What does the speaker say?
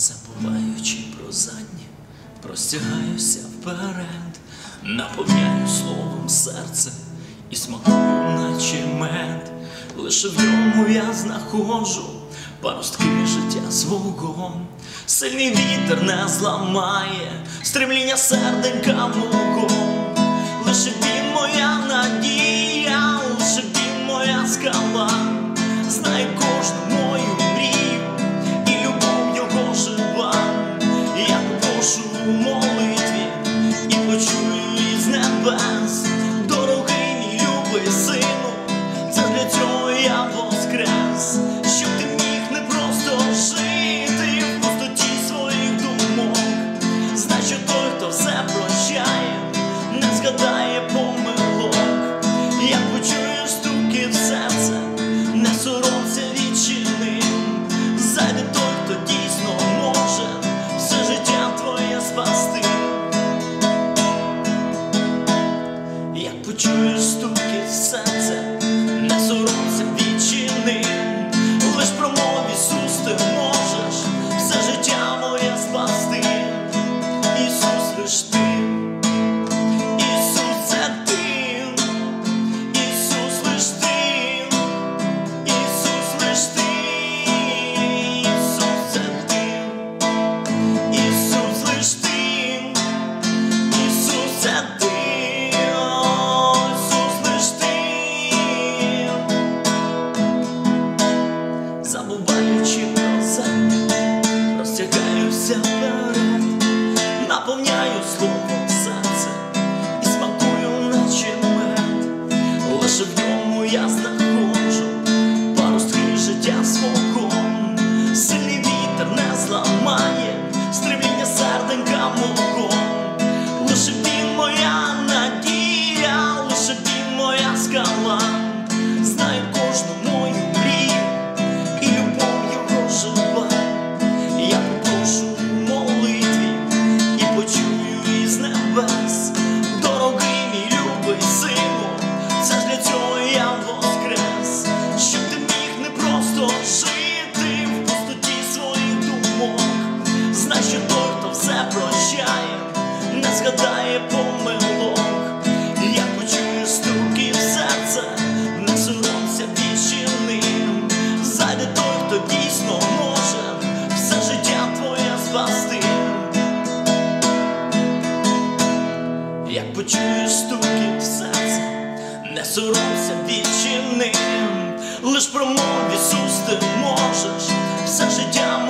Забуваючи про заднє, простягаюся вперед, наповняю словом серце і смакую, наче мед. Лише в ньому я знаходжу паростки життя свого. Сильний вітер не зламає стремління серденька мого. pictures Маючи назад, розтягаюся вперед, наповняю словом серце. І смакую, наче мед, лише в ньому я знаходжу парустрі життя свого, сильний вітер не зламає, стремління серденька мого, лише він моя надія, лише він моя скала. немає помилок, я почую стуки в серце, не соромся вічини, зайде той, хто дійсно може, все життя твоє спасти. Як почую стуки в серце, не соромся вічини, лиш промов Ісус, ти можеш все життя.